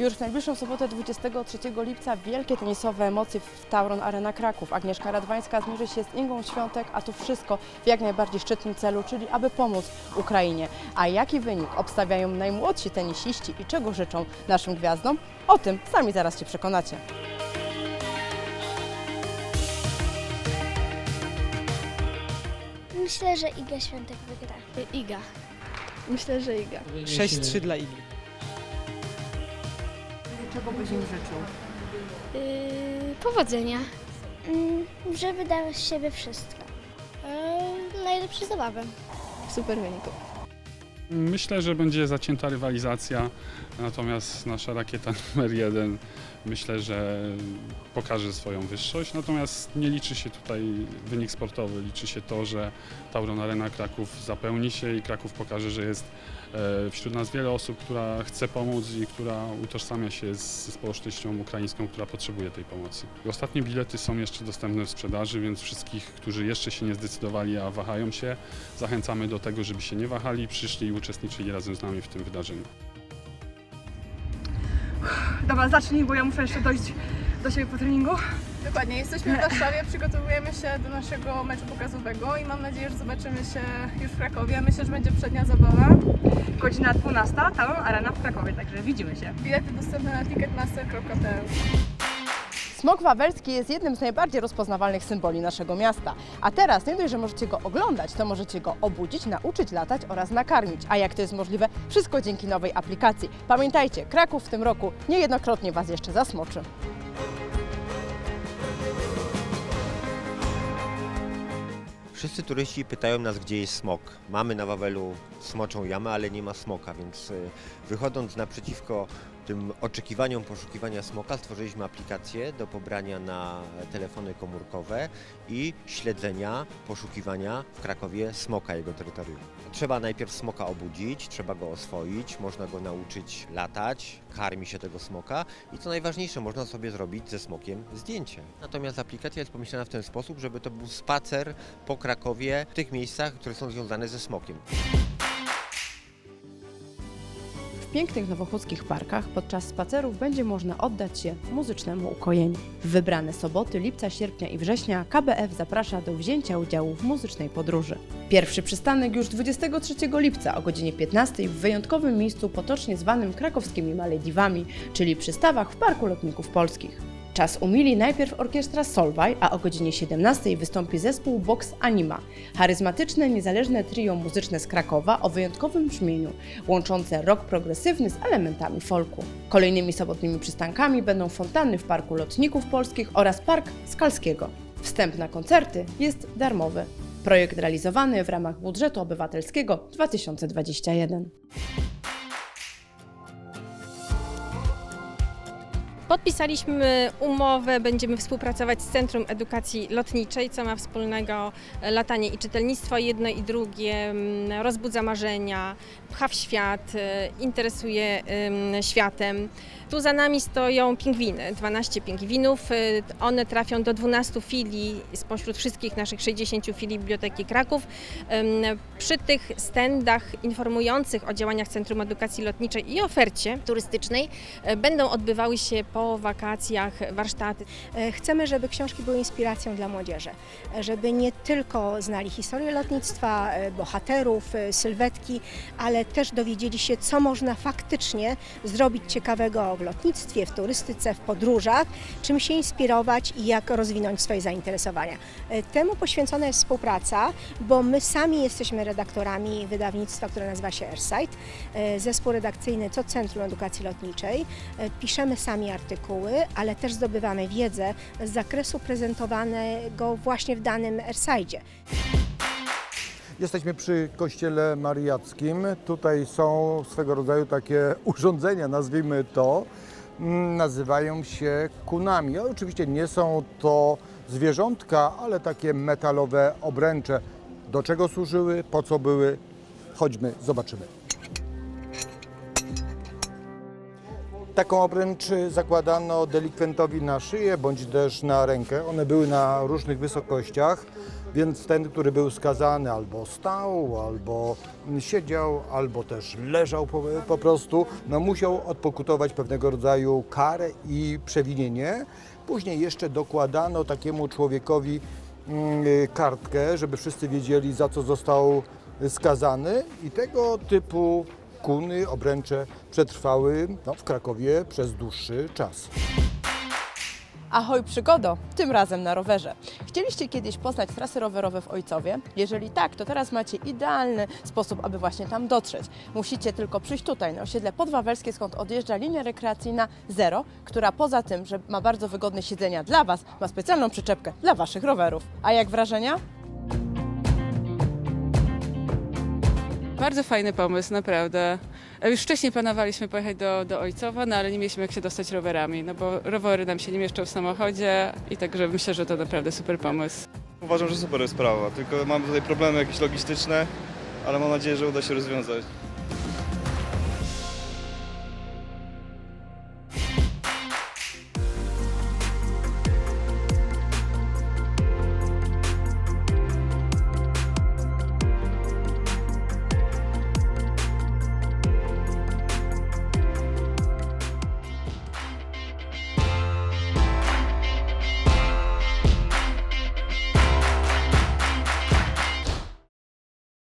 Już w najbliższą sobotę 23 lipca wielkie tenisowe emocje w Tauron Arena Kraków. Agnieszka Radwańska zmierzy się z Ingą Świątek, a to wszystko w jak najbardziej szczytnym celu, czyli aby pomóc Ukrainie. A jaki wynik obstawiają najmłodsi tenisiści i czego życzą naszym gwiazdom? O tym sami zaraz się przekonacie. Myślę, że Iga Świątek wygra. Iga. Myślę, że Iga. 6-3 dla Igi. Czego byś im życzył? Yy, powodzenia. Mm, żeby dała z siebie wszystko. Yy, najlepsze zabawy. Super wyniku. Myślę, że będzie zacięta rywalizacja, natomiast nasza rakieta numer jeden myślę, że pokaże swoją wyższość. Natomiast nie liczy się tutaj wynik sportowy, liczy się to, że Tauron Arena Kraków zapełni się i Kraków pokaże, że jest e, wśród nas wiele osób, która chce pomóc i która utożsamia się z, społecznością ukraińską, która potrzebuje tej pomocy. Ostatnie bilety są jeszcze dostępne w sprzedaży, więc wszystkich, którzy jeszcze się nie zdecydowali, a wahają się, zachęcamy do tego, żeby się nie wahali, przyszli i uczestniczyli razem z nami w tym wydarzeniu. Dobra, zacznij, bo ja muszę jeszcze dojść do siebie po treningu. Dokładnie, jesteśmy w Warszawie, przygotowujemy się do naszego meczu pokazowego i mam nadzieję, że zobaczymy się już w Krakowie. Myślę, że będzie przednia zabawa. Godzina 12, tam arena w Krakowie, także widzimy się. Bilety dostępne na ticketmaster.pl Smok Wawelski jest jednym z najbardziej rozpoznawalnych symboli naszego miasta. A teraz nie dość, że możecie go oglądać, to możecie go obudzić, nauczyć latać oraz nakarmić. A jak to jest możliwe? Wszystko dzięki nowej aplikacji. Pamiętajcie, Kraków w tym roku niejednokrotnie Was jeszcze zasmoczy. Wszyscy turyści pytają nas, gdzie jest smok. Mamy na Wawelu smoczą jamę, ale nie ma smoka, więc y, wychodząc naprzeciwko tym oczekiwaniom poszukiwania smoka, stworzyliśmy aplikację do pobrania na telefony komórkowe i śledzenia poszukiwania w Krakowie smoka, jego terytorium. Trzeba najpierw smoka obudzić, trzeba go oswoić, można go nauczyć latać, karmi się tego smoka i co najważniejsze, można sobie zrobić ze smokiem zdjęcie. Natomiast aplikacja jest pomyślana w ten sposób, żeby to był spacer po Krakowie w tych miejscach, które są związane ze smokiem. W pięknych nowochódzkich parkach podczas spacerów będzie można oddać się muzycznemu ukojeniu. W wybrane soboty, lipca, sierpnia i września KBF zaprasza do wzięcia udziału w muzycznej podróży. Pierwszy przystanek już 23 lipca o godzinie 15 w wyjątkowym miejscu potocznie zwanym krakowskimi Malediwami, czyli przystawach w Parku Lotników Polskich. Czas umili najpierw orkiestra Solwaj, a o godzinie 17 wystąpi zespół Box Anima, charyzmatyczne, niezależne trio muzyczne z Krakowa o wyjątkowym brzmieniu, łączące rock progresywny z elementami folku. Kolejnymi sobotnimi przystankami będą fontanny w Parku Lotników Polskich oraz Park Skalskiego. Wstęp na koncerty jest darmowy. Projekt realizowany w ramach budżetu obywatelskiego 2021. Podpisaliśmy umowę, będziemy współpracować z Centrum Edukacji Lotniczej, co ma wspólnego e, latanie i czytelnictwo. Jedno i drugie rozbudza marzenia, pcha w świat, e, interesuje światem. Tu za nami stoją pingwiny, 12 pingwinów. E, One trafią do 12 filii spośród wszystkich naszych 60 filii Biblioteki Kraków. Przy tych stendach informujących o działaniach Centrum Edukacji Lotniczej i ofercie turystycznej będą odbywały się po wakacjach warsztaty. E, Chcemy, żeby książki były inspiracją dla młodzieży, e, żeby nie tylko znali historię lotnictwa, e, bohaterów, sylwetki, ale też dowiedzieli się, co można faktycznie zrobić ciekawego w lotnictwie, w turystyce, w podróżach, czym się inspirować i jak rozwinąć swoje zainteresowania. Temu poświęcona jest współpraca, bo my sami jesteśmy redaktorami wydawnictwa, które nazywa się Airsight. E, Zespół redakcyjny to Centrum Edukacji Lotniczej. Piszemy sami artykuły, ale też zdobywamy wiedzę z zakresu prezentowanego właśnie w danym Airsidzie. Jesteśmy przy kościele mariackim. Tutaj są swego rodzaju takie urządzenia, nazwijmy to. Mm, Nazywają się kunami. Oczywiście nie są to zwierzątka, ale takie metalowe obręcze. Do czego służyły, po co były? Chodźmy, zobaczymy. Taką obręcz zakładano delikwentowi na szyję bądź też na rękę. One były na różnych wysokościach, więc ten, który był skazany albo stał, albo siedział, albo też leżał po, po prostu, no musiał odpokutować pewnego rodzaju karę i przewinienie. Później jeszcze dokładano takiemu człowiekowi mm, kartkę, żeby wszyscy wiedzieli, za co został skazany i tego typu kuny, obręcze przetrwały no, w Krakowie przez dłuższy czas. Ahoj przygodo, tym razem na rowerze. Chcieliście kiedyś poznać trasy rowerowe w Ojcowie? Jeżeli tak, to teraz macie idealny sposób, aby właśnie tam dotrzeć. Musicie tylko przyjść tutaj, na osiedle podwawelskie, skąd odjeżdża linia rekreacyjna Zero, która poza tym, że ma bardzo wygodne siedzenia dla Was, ma specjalną przyczepkę dla Waszych rowerów. A jak wrażenia? Bardzo fajny pomysł, naprawdę. Już wcześniej planowaliśmy pojechać do, do Ojcowa, no ale nie mieliśmy jak się dostać rowerami, no bo rowery nam się nie mieszczą w samochodzie i także myślę, że to naprawdę super pomysł. Uważam, że super sprawa, tylko mamy tutaj problemy jakieś logistyczne, ale mam nadzieję, że uda się rozwiązać.